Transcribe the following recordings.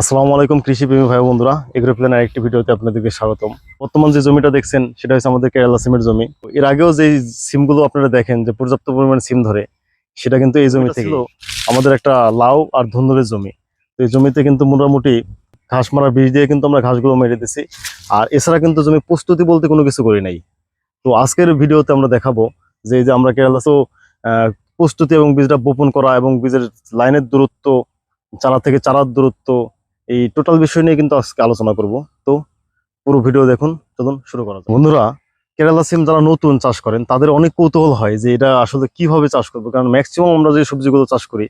আসসালামু আলাইকুম কৃষি প্রেমী ভাই বন্ধুরা। এগ্রো প্ল্যানের একটি ভিডিওতে আপনাদেরকে স্বাগতম। বর্তমান যে জমিটা দেখছেন সেটা হচ্ছে আমাদের কেরালা সিমের জমি। এর আগেও যে সিমগুলো আপনারা দেখেন যে পর্যাপ্ত পরিমাণে সিম ধরে সেটা কিন্তু এই জমি থেকে আমাদের একটা লাউ আর ধুন্দুলের জমি। তো এই জমিতে কিন্তু মোটামুটি ঘাস মারার বীজ দিয়ে কিন্তু আমরা ঘাসগুলো মেরে দিছি। আর এছাড়া কিন্তু জমি প্রস্তুতি বলতে কোনো কিছু করি নাই। তো আজকের ভিডিওতে আমরা দেখাবো যে এই যে আমরা কেরালা তো আহ, প্রস্তুতি এবং বীজটা বপন করা এবং বীজের লাইনের দূরত্ব চারা থেকে চারার দূরত্ব এই টোটাল বিষয় নিয়ে কিন্তু আজকে আলোচনা করব। তো পুরো ভিডিও দেখুন, চলুন শুরু করা যাক। বন্ধুরা, কেরালা সিম যারা নতুন চাষ করেন, তাদের অনেক কৌতূহল হয় যে এটা আসলে কীভাবে চাষ করব। কারণ ম্যাক্সিমাম আমরা যে সবজিগুলো চাষ করি,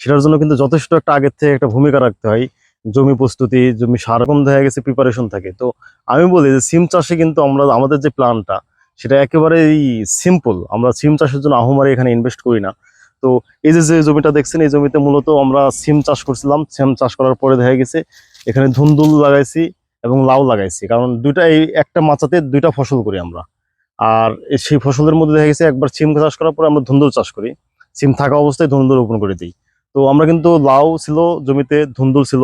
সেটার জন্য কিন্তু যথেষ্ট একটা আগের থেকে একটা ভূমিকা রাখতে হয়। জমি প্রস্তুতি, জমি সার রকম দেখা গেছে প্রিপারেশন থাকে। তো আমি বলি যে সিম চাষে কিন্তু আমরা, আমাদের যে প্ল্যানটা সেটা একেবারেই সিম্পল আমরা সিম চাষের জন্য আহমারে এখানে ইনভেস্ট করি না। তো এই যে যে জমিটা দেখছেন, এই জমিতে মূলত আমরা সিম চাষ করছিলাম। সিম চাষ করার পরে দেখা গেছে, এখানে ধুন্দুল লাগাইছি এবং লাউ লাগাইছি। কারণ দুইটা, এই একটা মাচাতে দুইটা ফসল করি আমরা। আর সেই ফসলের মধ্যে দেখা গেছে, একবার সিম চাষ করার পরে আমরা ধুন্দুল চাষ করি। সিম থাকা অবস্থায় ধুন্দুল রোপণ করে দিই। তো আমরা কিন্তু লাউ ছিল, জমিতে ধুন্দুল ছিল।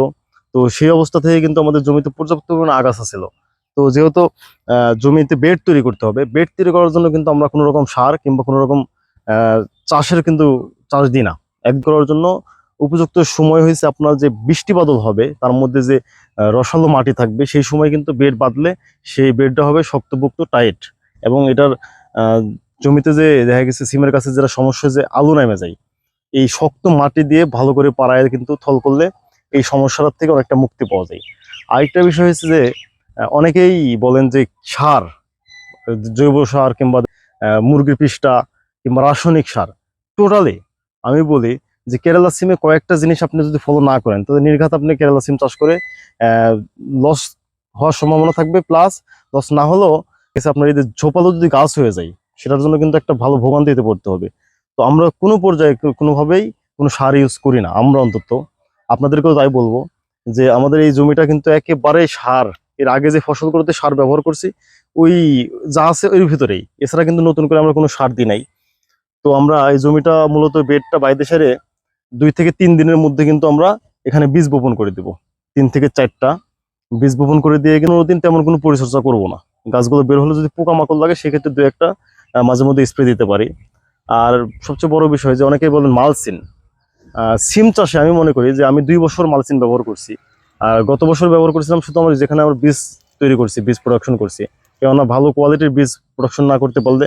তো সেই অবস্থা থেকে কিন্তু আমাদের জমিতে পর্যাপ্ত পরিমাণে আগাছা ছিল। তো যেহেতু জমিতে বেড তৈরি করতে হবে, বেড তৈরি করার জন্য কিন্তু আমরা কোনো রকম সার কিংবা কোনো রকম চাষের কিন্তু চাষ দিই না। এক করার জন্য উপযুক্ত সময় হয়েছে আপনার যে বৃষ্টি বাদল হবে, তার মধ্যে যে রসালো মাটি থাকবে, সেই সময় কিন্তু বেড বাঁধলে সেই বেডটা হবে শক্তপোক্ত, টাইট এবং এটার জমিতে যে দেখা গেছে সিমের কাছে যেটা সমস্যা যে আলু নেমে যায়, এই শক্ত মাটি দিয়ে ভালো করে পাড়ায় কিন্তু থল করলে এই সমস্যাটার থেকে অনেকটা মুক্তি পাওয়া যায়। আরেকটা বিষয় হচ্ছে যে অনেকেই বলেন যে সার, জৈব সার কিংবা মুরগির পিষ্টা কিংবা রাসায়নিক সার টোটালি আমি বলি যে কেরালা সিমে কয়েকটা জিনিস আপনি যদি ফলো না করেন, তাহলে নির্ঘাত আপনি কেরালা সিম চাষ করে লস হওয়ার সম্ভাবনা থাকবে প্লাস লস না হলেও আপনার এই যে ঝোপালো যদি গাছ হয়ে যায়, সেটার জন্য কিন্তু একটা ভালো ভোগান্তিতে পড়তে হবে। তো আমরা কোনো পর্যায়ে কোনোভাবেই কোনো সার ইউজ করি না, আমরা অন্তত। আপনাদেরকেও তাই বলব যে আমাদের এই জমিটা কিন্তু একেবারে সার, এর আগে যে ফসলগুলোতে সার ব্যবহার করছি, ওই যা আছে ওর ভিতরেই। এছাড়া কিন্তু নতুন করে আমরা কোনো সার দিই নাই। তো আমরা এই জমিটা মূলত বেডটা বাইরে সেরে দুই থেকে তিন দিনের মধ্যে কিন্তু আমরা এখানে বীজ বপন করে দেব। তিন থেকে চারটা বীজ বপন করে দিয়ে কিন্তু দিন তেমন কোনো পরিচর্যা করব না। গাছগুলো বের হলে যদি পোকামাকড় লাগে, সেক্ষেত্রে দু একটা মাঝে মধ্যে স্প্রে দিতে পারি। আর সবচেয়ে বড় বিষয় যে অনেকেই বলেন মালসিন। সিম চাষে আমি মনে করি যে আমি দুই বছর মালসিন ব্যবহার করছি। আর গত বছর ব্যবহার করছিলাম শুধু আমার যেখানে আমার বীজ তৈরি করছি, বীজ প্রোডাকশন করছি। কেননা ভালো কোয়ালিটির বীজ প্রোডাকশন না করতে পারলে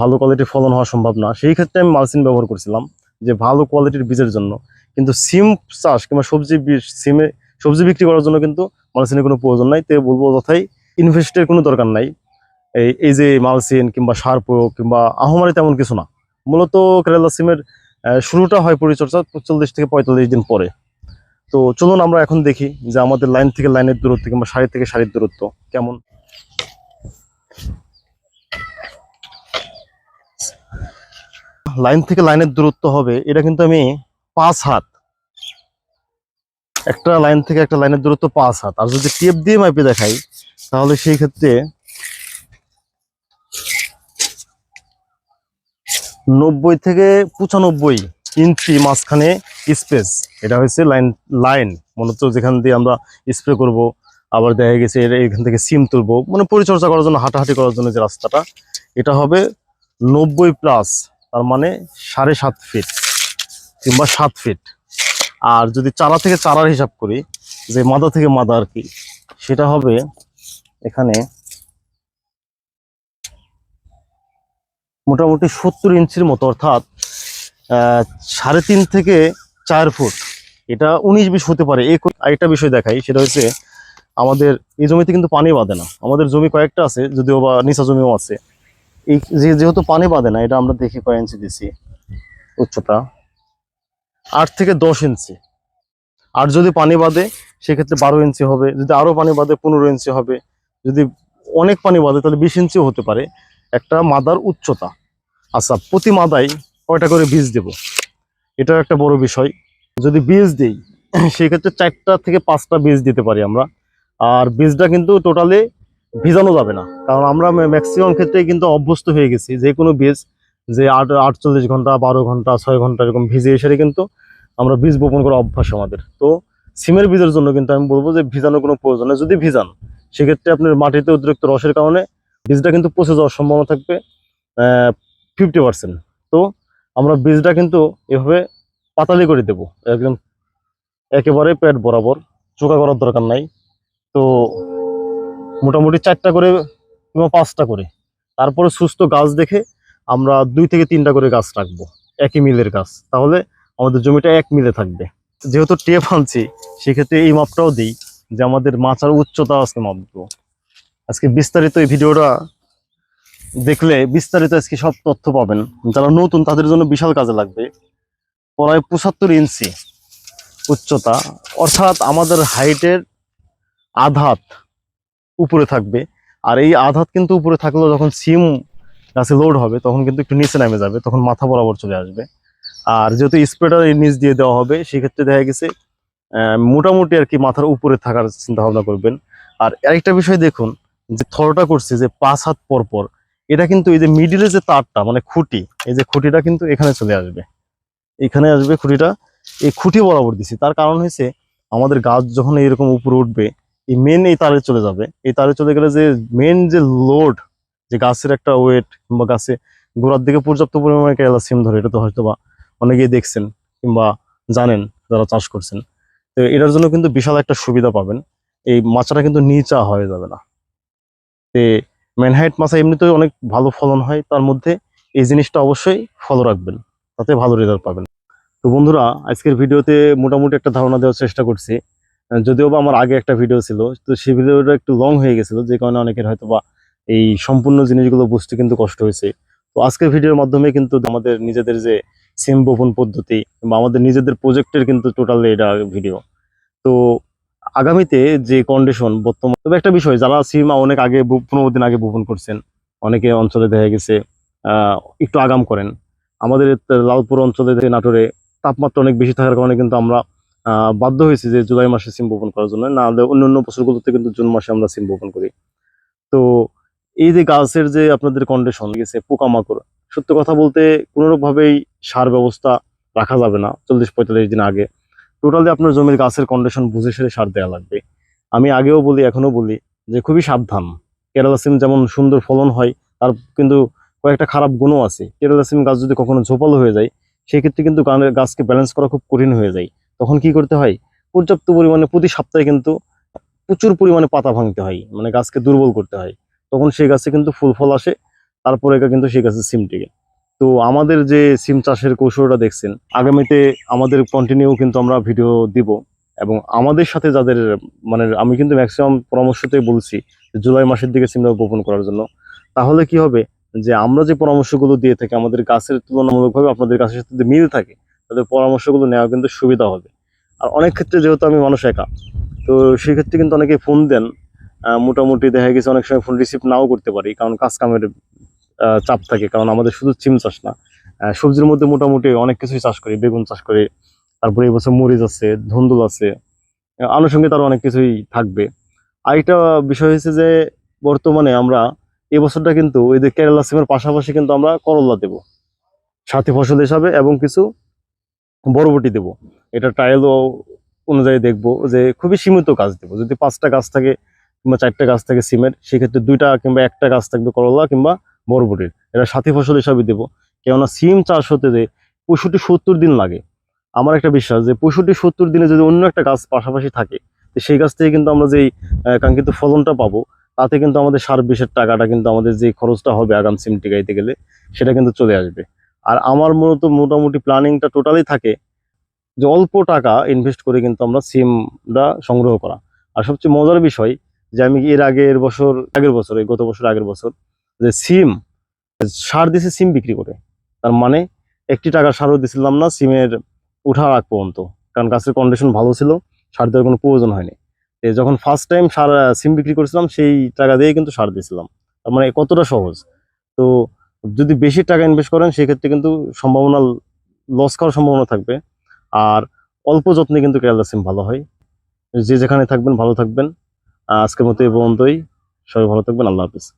ভালো কোয়ালিটির ফলন হওয়া সম্ভব না। সেই ক্ষেত্রে আমি মালসিন ব্যবহার করছিলাম যে ভালো কোয়ালিটির বীজের জন্য। কিন্তু সিম চাষ কিংবা সবজি বীজ, সিমে সবজি বিক্রি করার জন্য কিন্তু মালসিনের কোনো প্রয়োজন নাই। তো বলব তথাই ইনভেস্টের কোনো দরকার নাই। এই এই যে মালসিন কিংবা সার প্রয়োগ কিংবা আহমারি তেমন কিছু না। মূলত কেরালা সিমের শুরুটা হয় পরিচর্যা চল্লিশ থেকে পঁয়তাল্লিশ দিন পরে। তো চলুন আমরা এখন দেখি যে আমাদের লাইন থেকে লাইনের দূরত্ব কিংবা সারি থেকে সারির দূরত্ব কেমন। লাইন থেকে লাইনের দূরত্ব হবে, এটা কিন্তু আমি পাঁচ হাত। একটা লাইন থেকে একটা লাইনের দূরত্ব পাঁচ হাত। আর যদি টেপ দিয়ে মাপে দেখাই, তাহলে সেই ক্ষেত্রে নব্বই থেকে পঁচানব্বই ইঞ্চি মাঝখানে স্পেস। এটা হয়েছে লাইন লাইন। মূলত যেখান দিয়ে আমরা স্প্রে করব, আবার দেখা গেছে এর এখান থেকে সিম তুলবো। মানে পরিচর্যা করার জন্য, হাঁটাহাঁটি করার জন্য যে রাস্তাটা, এটা হবে নব্বই প্লাস তার মানে সাড়ে সাত ফিট কিংবা সাত ফিট আর যদি চারা থেকে চারার হিসাব করি, যে মাদা থেকে মাদা আর কি, সেটা হবে এখানে মোটামুটি সত্তর ইঞ্চির মতো, অর্থাৎ সাড়ে তিন থেকে চার ফুট। এটা উনিশ বিশ হতে পারে। এই আরেকটা বিষয় দেখাই, সেটা হচ্ছে আমাদের এই জমিতে কিন্তু পানি বাঁধে না। আমাদের জমি কয়েকটা আছে, যদিও বা নিচা জমিও আছে। এই যেহেতু পানি বাঁধে না, এটা আমরা দেখি কয় ইঞ্চি দিছি উচ্চতা? আট থেকে দশ ইঞ্চি আর যদি পানি বাঁধে, সেক্ষেত্রে বারো ইঞ্চি হবে। যদি আরও পানি বাঁধে, পনেরো ইঞ্চি হবে। যদি অনেক পানি বাঁধে, তাহলে বিশ ইঞ্চিও হতে পারে। একটা মাদার উচ্চতা। আচ্ছা প্রতি মাদায় কয়টা করে বীজ দেব? এটা একটা বড় বিষয়। যদি বীজ দেই, সেক্ষেত্রে চারটা থেকে পাঁচটা বীজ দিতে পারি আমরা। আর বীজটা কিন্তু টোটালি ভিজানো যাবে না। কারণ আমরা ম্যাক্সিমাম ক্ষেত্রে কিন্তু অভ্যস্ত হয়ে গেছি। যে কোনো বীজ যে আট আটচল্লিশ ঘণ্টা, বারো ঘণ্টা, ছয় ঘণ্টা এরকম ভিজে এসে কিন্তু আমরা বীজ বপন করা অভ্যাস আমাদের। তো সিমের বীজের জন্য কিন্তু আমি বলব যে ভিজানোর কোনো প্রয়োজন নেই। যদি ভিজান, সেক্ষেত্রে আপনার মাটিতে অতিরিক্ত রসের কারণে বীজটা কিন্তু পচে যাওয়ার সম্ভাবনা থাকবে ফিফটি পার্সেন্ট তো আমরা বীজটা কিন্তু এভাবে পাতালি করে দেবো। একদম একেবারে পেট বরাবর। চোখা করার দরকার নাই। তো মোটামুটি চারটা করে কিংবা পাঁচটা করে। তারপরে সুস্থ গাছ দেখে আমরা দুই থেকে তিনটা করে গাছ রাখব, একই মিলের গাছ। তাহলে আমাদের জমিটা এক মিলে থাকবে। যেহেতু টেপ আনছি, সেক্ষেত্রে এই মাপটাও দিই যে আমাদের মাচার উচ্চতা আজকে মাপবো। আজকে বিস্তারিত এই ভিডিওটা দেখলে বিস্তারিত আজকে সব তথ্য পাবেন। যারা নতুন, তাদের জন্য বিশাল কাজে লাগবে। প্রায় পঁচাত্তর ইঞ্চি উচ্চতা। অর্থাৎ আমাদের হাইটের আধাত উপরে থাকবে। আর এই আধাত কিন্তু উপরে থাকলেও যখন সিম গাছে লোড হবে, তখন কিন্তু একটু নিচে নামে যাবে, তখন মাথা বরাবর চলে আসবে। আর যেহেতু স্প্রেটার নিচ দিয়ে দেওয়া হবে, সেক্ষেত্রে দেখা গেছে মোটামুটি আর কি মাথার উপরে থাকার চিন্তা ভাবনা করবেন। আর আরেকটা বিষয় দেখুন, যে থরটা করছে যে পাঁচ হাত পর পর, এটা কিন্তু এই যে মিডিলে যে তারটা মানে খুঁটি, এই যে খুঁটিটা কিন্তু এখানে চলে আসবে। এখানে আসবে খুঁটিটা, এই খুঁটি বরাবর দিছি। তার কারণ হয়েছে, আমাদের গাছ যখন এরকম উপরে উঠবে এই মেন এই তারে চলে যাবে। এই তারে চলে গেলে যে মেন যে লোড যে গাছের একটা ওয়েট কিংবা গাছে গোড়ার দিকে পর্যাপ্ত পরিমাণে কেরালা সিম ধরে, এটা তো হয়তো বা অনেকেই দেখছেন কিংবা জানেন যারা চাষ করছেন। তো এটার জন্য কিন্তু বিশাল একটা সুবিধা পাবেন। এই মাচাটা কিন্তু নিচা হয়ে যাবে না। তে ম্যানহাইট মাছা এমনিতেই অনেক ভালো ফলন হয়, তার মধ্যে এই জিনিসটা অবশ্যই ফলো রাখবেন। তাতে ভালো রেজাল্ট পাবেন। তো বন্ধুরা, আজকের ভিডিওতে মোটামুটি একটা ধারণা দেওয়ার চেষ্টা করছি। যদিও বা আমার আগে একটা ভিডিও ছিল, তো সেই ভিডিওটা একটু লং হয়ে গেছিল, যে কারণে অনেকের হয়তো বা এই সম্পূর্ণ জিনিসগুলো বুঝতে কিন্তু কষ্ট হয়েছে। তো আজকের ভিডিওর মাধ্যমে কিন্তু আমাদের নিজেদের যে সিম বপন পদ্ধতি বা আমাদের নিজেদের প্রজেক্টের কিন্তু টোটাল এটা ভিডিও তো আগামীতে যে কন্ডিশন বর্তমান, তবে একটা বিষয়, যারা সিম অনেক আগে পনেরো দিন আগে বপন করছেন, অনেকে অঞ্চলে দেখা গেছে একটু আগাম করেন। আমাদের লালপুর অঞ্চলে নাটোরে তাপমাত্রা অনেক বেশি থাকার কারণে কিন্তু আমরা বাধ্য হয়েছি যে জুলাই মাসে সিম বপন করার জন্য। না হলে অন্য অন্য বছরগুলোতে কিন্তু জুন মাসে আমরা সিম বপন করি। তো এই যে গাছের যে আপনাদের কন্ডিশন গেছে পোকামাকড়, সত্য কথা বলতে কোনোভাবেই সার ব্যবস্থা রাখা যাবে না চল্লিশ পঁয়তাল্লিশ দিন আগে। টোটালি আপনার জমির গাছের কন্ডিশন বুঝে সেরে সার দেওয়া লাগবে। আমি আগেও বলি এখনও বলি যে খুবই সাবধান। কেরালা সিম যেমন সুন্দর ফলন হয়, তার কিন্তু কয়েকটা খারাপ গুণও আছে। কেরালা সিম গাছ যদি কখনো ঝোপালো হয়ে যায়, সেক্ষেত্রে কিন্তু গাছকে ব্যালেন্স করা খুব কঠিন হয়ে যায়। তখন কি করতে হয়? পর্যাপ্ত পরিমাণে প্রতি সপ্তাহে কিন্তু প্রচুর পরিমাণে পাতা ভাঙতে হয় মানে গাছকে দুর্বল করতে হয়। তখন সেই গাছে কিন্তু ফুল ফল আসে, তারপরে কিন্তু সেই গাছের সিম টিকে। তো আমাদের যে সিম চাষের কৌশলটা দেখছেন, আগামীতে আমাদের কন্টিনিউ কিন্তু আমরা ভিডিও দিব এবং আমাদের সাথে যাদের মানে আমি কিন্তু ম্যাক্সিমাম পরামর্শতেই বলছি জুলাই মাসের দিকে সিমটা বপন করার জন্য। তাহলে কি হবে? যে আমরা যে পরামর্শগুলো দিয়ে থাকি, আমাদের গাছের তুলনামূলকভাবে আপনাদের গাছের সাথে মিল থাকে তাদের পরামর্শগুলো নেওয়া কিন্তু সুবিধা হবে। আর অনেক ক্ষেত্রে যেহেতু আমি মানুষ একা, তো সেই ক্ষেত্রে কিন্তু অনেকে ফোন দেন। মোটামুটি দেখা গেছে অনেক সময় ফোন রিসিভ নাও করতে পারি, কারণ কাজ কামের চাপ থাকে, কারণ আমাদের শুধু সিম চাষ না। সবজির মধ্যে মোটামুটি অনেক কিছুই চাষ করি, বেগুন চাষ করি, তারপরে এই বছর মরিচ আছে, ধুন্দুল আছে আনুষঙ্গিক আরও অনেক কিছুই থাকবে। আরেকটা বিষয় হয়েছে যে, বর্তমানে আমরা এই বছরটা কিন্তু ওই যে কেরালা সিমের পাশাপাশি কিন্তু আমরা করলা দেব। সাথী ফসল হিসাবে এবং কিছু বরবটি দেব। এটা ট্রায়াল অনুযায়ী দেখব যে খুবই সীমিত গাছ দেবো। যদি পাঁচটা গাছ থাকে কিংবা চারটা গাছ থাকে সিমের, সেক্ষেত্রে দুইটা কিংবা একটা গাছ থাকবে করলা কিংবা বরবটির। এটা সাথী ফসল হিসাবে দেবো। কেননা সিম চাষ হতে যে পঁয়ষট্টি সত্তর দিন লাগে। আমার একটা বিশ্বাস যে পঁয়ষট্টি সত্তর দিনে যদি অন্য একটা গাছ পাশাপাশি থাকে, তো সেই গাছ থেকে কিন্তু আমরা যেই কাঙ্ক্ষিত ফলনটা পাবো, তাতে কিন্তু আমাদের সার বিষের টাকাটা কিন্তু আমাদের যে খরচটা হবে আগাম সিম টিকাইতে গেলে, সেটা কিন্তু চলে আসবে। আর আমার মূলত মোটামুটি প্ল্যানিংটা টোটালি থাকে যে অল্প টাকা ইনভেস্ট করে কিন্তু আমরা সিমটা সংগ্রহ করা। আর সবচেয়ে মজার বিষয় যে আমি এর আগের বছর আগের বছর, এই গত বছর আগের বছর যে সিম সার দিছে সিম বিক্রি করে। তার মানে একটি টাকা সারও দিছিলাম না সিমের উঠার আগ পর্যন্ত। কারণ গাছের কন্ডিশন ভালো ছিল, সার দেওয়ার কোনো প্রয়োজন হয়নি। যখন ফার্স্ট টাইম সার সিম বিক্রি করেছিলাম, সেই টাকা দিয়ে কিন্তু সার দিয়েছিলাম তার মানে কতটা সহজ? তো যদি বেশি টাকা ইনভেস্ট করেন, সেক্ষেত্রে কিন্তু সম্ভাবনা লস খাওয়ার সম্ভাবনা থাকবে। আর অল্প যত্নে কিন্তু কেরালা সিম ভালো হয়। যে যেখানে থাকবেন, ভালো থাকবেন। আজকের মতো এই পর্যন্তই। সবাই ভালো থাকবেন। আল্লাহ হাফিজ।